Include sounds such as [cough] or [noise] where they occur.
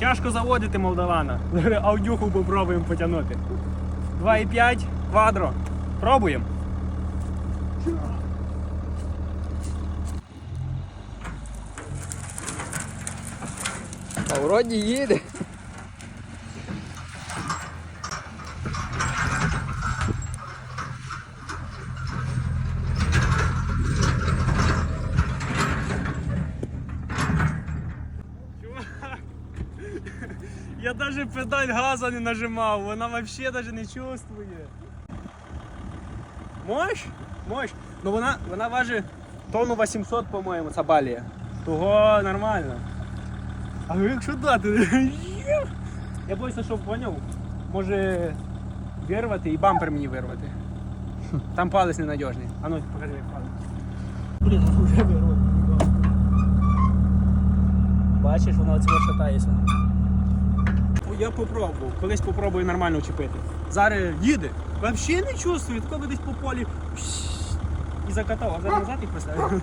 Тяжко заводити молдавана. Аудюху попробуємо потягнути. 2,5 квадро. Пробуємо. Вроді їде. [laughs] Я даже педаль газа не нажимав, вона вообще даже не чувствує. Мощ? Мощ. Ну вона, вона важить тонну 800, по-моєму, ця балія. Того нормально. А ну якщо дати. [laughs] Я боюся, що поняв, може вирвати і бампер мені вирвати. Там палець ненадіжний. А ну покажи, як палець. Блін, вже вирвати. Бачиш, воно оце шатається. Я попробував, колись попробую нормально вчепити. Зараз їде. Взагалі не чувствую, коли десь по полі і закатав, а зараз назад їх поставив.